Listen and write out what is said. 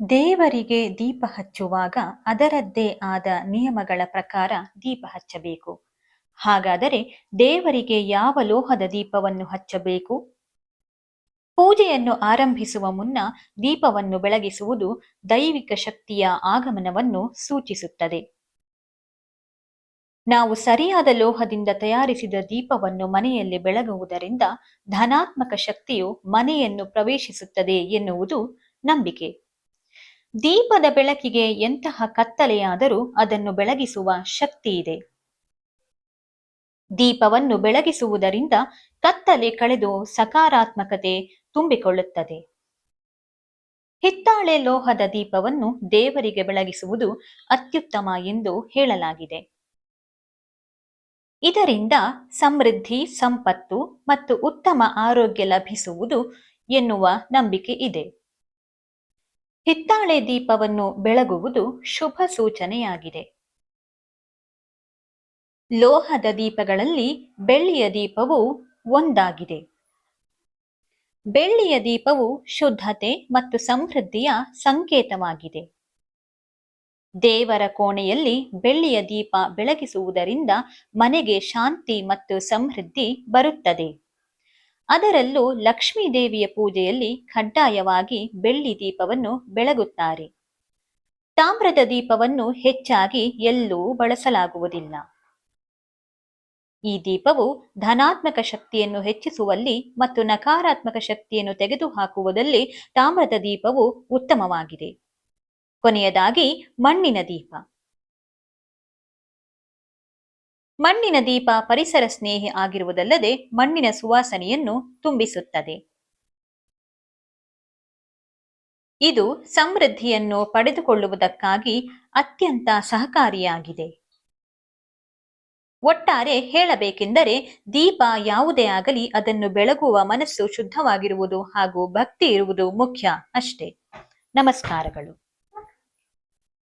ದೇವರಿಗೆ ದೀಪ ಹಚ್ಚುವಾಗ ಅದರದ್ದೇ ಆದ ನಿಯಮಗಳ ಪ್ರಕಾರ ದೀಪ ಹಚ್ಚಬೇಕು. ಹಾಗಾದರೆ ದೇವರಿಗೆ ಯಾವ ಲೋಹದ ದೀಪವನ್ನು ಹಚ್ಚಬೇಕು? ಪೂಜೆಯನ್ನು ಆರಂಭಿಸುವ ಮುನ್ನ ದೀಪವನ್ನು ಬೆಳಗಿಸುವುದು ದೈವಿಕ ಶಕ್ತಿಯ ಆಗಮನವನ್ನು ಸೂಚಿಸುತ್ತದೆ. ನಾವು ಸರಿಯಾದ ಲೋಹದಿಂದ ತಯಾರಿಸಿದ ದೀಪವನ್ನು ಮನೆಯಲ್ಲಿ ಬೆಳಗುವುದರಿಂದ ಧನಾತ್ಮಕ ಶಕ್ತಿಯು ಮನೆಯನ್ನು ಪ್ರವೇಶಿಸುತ್ತದೆ ಎನ್ನುವುದು ನಂಬಿಕೆ. ದೀಪದ ಬೆಳಕಿಗೆ ಎಂತಹ ಕತ್ತಲೆಯಾದರೂ ಅದನ್ನು ಬೆಳಗಿಸುವ ಶಕ್ತಿ ಇದೆ. ದೀಪವನ್ನು ಬೆಳಗಿಸುವುದರಿಂದ ಕತ್ತಲೆ ಕಳೆದು ಸಕಾರಾತ್ಮಕತೆ ತುಂಬಿಕೊಳ್ಳುತ್ತದೆ. ಹಿತ್ತಾಳೆ ಲೋಹದ ದೀಪವನ್ನು ದೇವರಿಗೆ ಬೆಳಗಿಸುವುದು ಅತ್ಯುತ್ತಮ ಎಂದು ಹೇಳಲಾಗಿದೆ. ಇದರಿಂದ ಸಮೃದ್ಧಿ, ಸಂಪತ್ತು ಮತ್ತು ಉತ್ತಮ ಆರೋಗ್ಯ ಲಭಿಸುವುದು ಎನ್ನುವ ನಂಬಿಕೆ ಇದೆ. ಹಿತ್ತಾಳೆ ದೀಪವನ್ನು ಬೆಳಗುವುದು ಶುಭ ಸೂಚನೆಯಾಗಿದೆ. ಲೋಹದ ದೀಪಗಳಲ್ಲಿ ಬೆಳ್ಳಿಯ ದೀಪವು ಒಂದಾಗಿದೆ. ಬೆಳ್ಳಿಯ ದೀಪವು ಶುದ್ಧತೆ ಮತ್ತು ಸಮೃದ್ಧಿಯ ಸಂಕೇತವಾಗಿದೆ. ದೇವರ ಕೋಣೆಯಲ್ಲಿ ಬೆಳ್ಳಿಯ ದೀಪ ಬೆಳಗಿಸುವುದರಿಂದ ಮನೆಗೆ ಶಾಂತಿ ಮತ್ತು ಸಮೃದ್ಧಿ ಬರುತ್ತದೆ. ಅದರಲ್ಲೂ ಲಕ್ಷ್ಮೀ ದೇವಿಯ ಪೂಜೆಯಲ್ಲಿ ಕಡ್ಡಾಯವಾಗಿ ಬೆಳ್ಳಿ ದೀಪವನ್ನು ಬೆಳಗುತ್ತಾರೆ. ತಾಮ್ರದ ದೀಪವನ್ನು ಹೆಚ್ಚಾಗಿ ಎಲ್ಲೂ ಬಳಸಲಾಗುವುದಿಲ್ಲ. ಈ ದೀಪವು ಧನಾತ್ಮಕ ಶಕ್ತಿಯನ್ನು ಹೆಚ್ಚಿಸುವಲ್ಲಿ ಮತ್ತು ನಕಾರಾತ್ಮಕ ಶಕ್ತಿಯನ್ನು ತೆಗೆದುಹಾಕುವುದಲ್ಲಿ ತಾಮ್ರದ ದೀಪವು ಉತ್ತಮವಾಗಿದೆ. ಕೊನೆಯದಾಗಿ ಮಣ್ಣಿನ ದೀಪ. ಮಣ್ಣಿನ ದೀಪ, ಪರಿಸರ ಸ್ನೇಹಿ ಆಗಿರುವುದಲ್ಲದೆ ಮಣ್ಣಿನ ಸುವಾಸನೆಯನ್ನು ತುಂಬಿಸುತ್ತದೆ. ಇದು ಸಮೃದ್ಧಿಯನ್ನು ಪಡೆದುಕೊಳ್ಳುವುದಕ್ಕಾಗಿ ಅತ್ಯಂತ ಸಹಕಾರಿಯಾಗಿದೆ. ಒಟ್ಟಾರೆ ಹೇಳಬೇಕೆಂದರೆ ದೀಪ ಯಾವುದೇ ಆಗಲಿ ಅದನ್ನು ಬೆಳಗುವ ಮನಸ್ಸು ಶುದ್ಧವಾಗಿರುವುದು ಹಾಗೂ ಭಕ್ತಿ ಇರುವುದು ಮುಖ್ಯ ಅಷ್ಟೇ. ನಮಸ್ಕಾರಗಳು.